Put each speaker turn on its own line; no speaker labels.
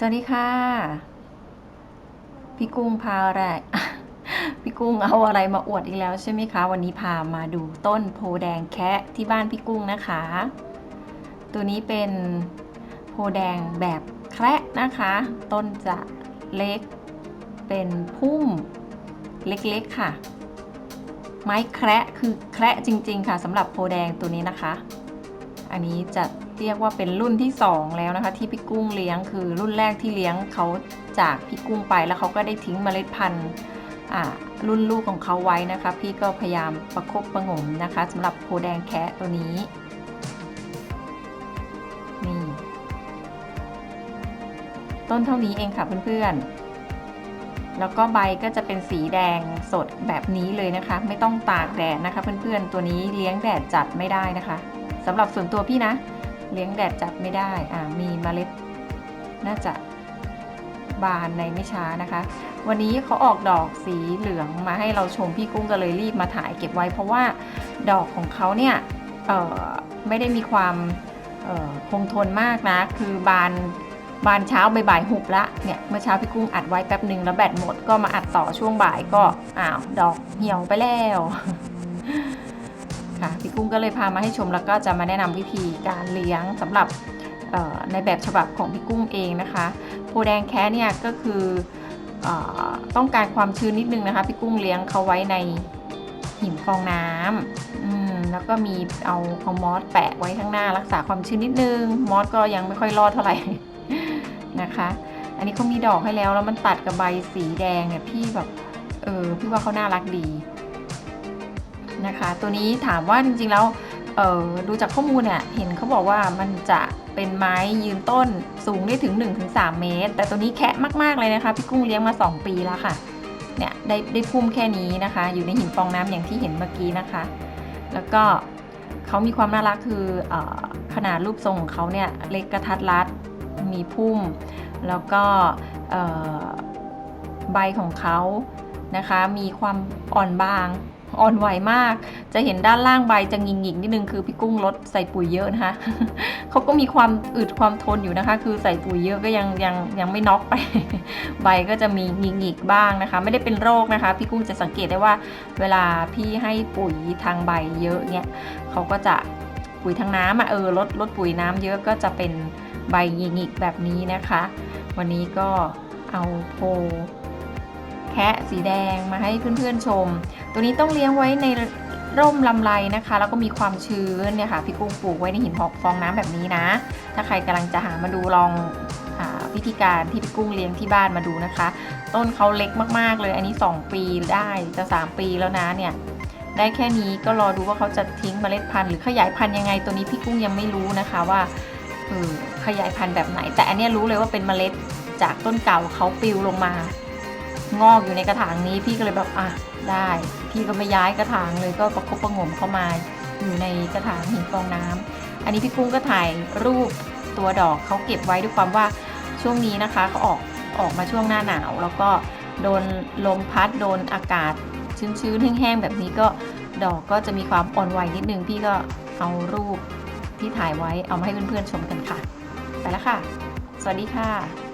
สวัสดีค่ะ พี่กุ้งพาอะไร พี่กุ้งเอาอะไรมาอวดอีกแล้วใช่ไหมคะ วันนี้พามาดูต้นโพแดงแคะที่บ้านพี่กุ้งนะคะ ตัวนี้เป็นโพแดงแบบแคระนะคะ ต้นจะเล็กเป็นพุ่มเล็กๆค่ะ ไม้แคระคือแคระจริง ๆ ค่ะสำหรับโพแดงตัวนี้นะคะ อันนี้จะ เรียกว่าเป็นรุ่นที่ 2 แล้วนะคะ ที่พี่กุ้งเลี้ยงคือรุ่นแรกที่เลี้ยงเขาจากพี่กุ้งไปแล้วเขาก็ได้ทิ้งเมล็ดพันธุ์รุ่นลูกของเขาไว้นะคะ พี่ก็พยายามประคบประงมนะคะสำหรับโพแดงแคะตัวนี้นี่ต้นเท่านี้เองค่ะเพื่อนๆ แล้วก็ใบก็จะเป็นสีแดงสดแบบนี้เลยนะคะ ไม่ต้องตากแดดนะคะ เพื่อนๆ ตัวนี้เลี้ยงแดดจัดไม่ได้นะคะสำหรับส่วนตัวพี่นะ เลี้ยงแดดจัดไม่ได้อ่ามีเมล็ดน่าจะบานในไม่ช้านะคะ วันนี้เขาออกดอกสีเหลืองมาให้เราชมพี่กุ้งก็เลยรีบมาถ่ายเก็บไว้ เพราะว่าดอกของเขาเนี่ยเอ่อไม่ได้มีความคงทนมากนะ คือบานบานเช้าบ่ายหุบละเนี่ยเมื่อเช้าพี่กุ้งอัดไว้แป๊บหนึ่งแล้วแบตหมดก็มาอัดต่อช่วงบ่ายก็อ้าวดอกเหี่ยวไปแล้ว ค่ะพี่กุ้งก็เลยพามาให้ชมแล้วก็จะมาแนะนำวิธีการเลี้ยงสำหรับในแบบฉบับของพี่กุ้งเองนะคะโพแดงแคะเนี่ยก็คืออต้องการความชื้นนิดนึงนะคะพี่กุ้งเลี้ยงเขาไว้ในหินฟองน้ำอืมแล้วก็มีเอาเอามอสแปะไว้ข้างหน้ารักษาความชื้นนิดนึง มอสก็ยังไม่ค่อยรอดเท่าไหร่นะคะ อันนี้เขามีดอกให้แล้วแล้วมันตัดกับใบสีแดงเนี่ยพี่แบบเออพี่ว่าเขาน่ารักดี นะคะ ตัวนี้ถามว่าจริงๆแล้วดูจากข้อมูลเนี่ยเห็นเขาบอกว่ามันจะเป็นไม้ยืนต้นสูงได้ถึง 1-3 เมตร แต่ตัวนี้แคะมากๆเลยนะคะ พี่กุ้งเลี้ยงมา 2 ปีแล้วค่ะเนี่ยได้ได้พุ่มแค่นี้นะคะ อยู่ในหินฟองน้ำอย่างที่เห็นเมื่อกี้นะคะ แล้วก็เขามีความน่ารักคืออขนาดรูปทรงของเขาเนี่ยเล็กกระทัดรัดมีพุ่ม แล้วก็ใบของเขานะคะ มีความอ่อนบาง อ่อนไหวมาก จะเห็นด้านล่างใบจะหงิกๆนิดนึงคือพี่กุ้งลดใส่ปุ๋ยเยอะนะคะเขาก็มีความอึดความทนอยู่นะคะ คือใส่ปุ๋ยเยอะก็ยังยังยังไม่น็อกไป ใบก็จะมีหงิกๆบ้างนะคะ ไม่ได้เป็นโรคนะคะ พี่กุ้งจะสังเกตได้ว่า เวลาพี่ให้ปุ๋ยทางใบเยอะเนี่ยเขาก็จะปุ๋ยทางน้ำอะเออลดลดปุ๋ยน้ำเยอะก็จะเป็นใบหงิกๆแบบนี้นะคะ วันนี้ก็เอาโพ แคะสีแดงมาให้เพื่อนๆชม ตัวนี้ต้องเลี้ยงไว้ในร่มลำไรนะคะ แล้วก็มีความชื้นเนี่ยค่ะพี่กุ้งปลูกไว้ในหินหอกฟองน้ำแบบนี้นะ ถ้าใครกำลังจะหามาดูลองอวิธีการที่พี่กุ้งเลี้ยงที่บ้านมาดูนะคะ ต้นเขาเล็กมากๆเลย อันนี้ 2 ปีได้จะ 3 ปีแล้วนะเนี่ยได้แค่นี้ก็รอดูว่าเขาจะทิ้งเมล็ดพันธุ์หรือขยายพันธุ์ยังไงตัวนี้พี่กุ้งยังไม่รู้นะคะว่าขยายพันธุ์แบบไหน แต่อันนี้รู้เลยว่าเป็นเมล็ดจากต้นเก่าเขาปลิวลงมา งอกอยู่ในกระถางนี้พี่ก็เลยแบบอะได้ พี่ก็ไม่ย้ายกระถางเลยก็ประคบประหงมเข้ามาอยู่ในกระถางหินฟองน้ำอันนี้พี่กุ้งก็ถ่ายรูปตัวดอกเขาเก็บไว้ด้วยความว่าช่วงนี้นะคะเขาออกออกมาช่วงหน้าหนาว แล้วก็โดนลมพัดโดนอากาศชื้นๆแห้งๆแบบนี้ก็ดอกก็จะมีความอ่อนไหวนิดนึงพี่ก็เอารูปที่ถ่ายไว้เอามาให้เพื่อนๆชมกันค่ะ ไปแล้วค่ะ สวัสดีค่ะ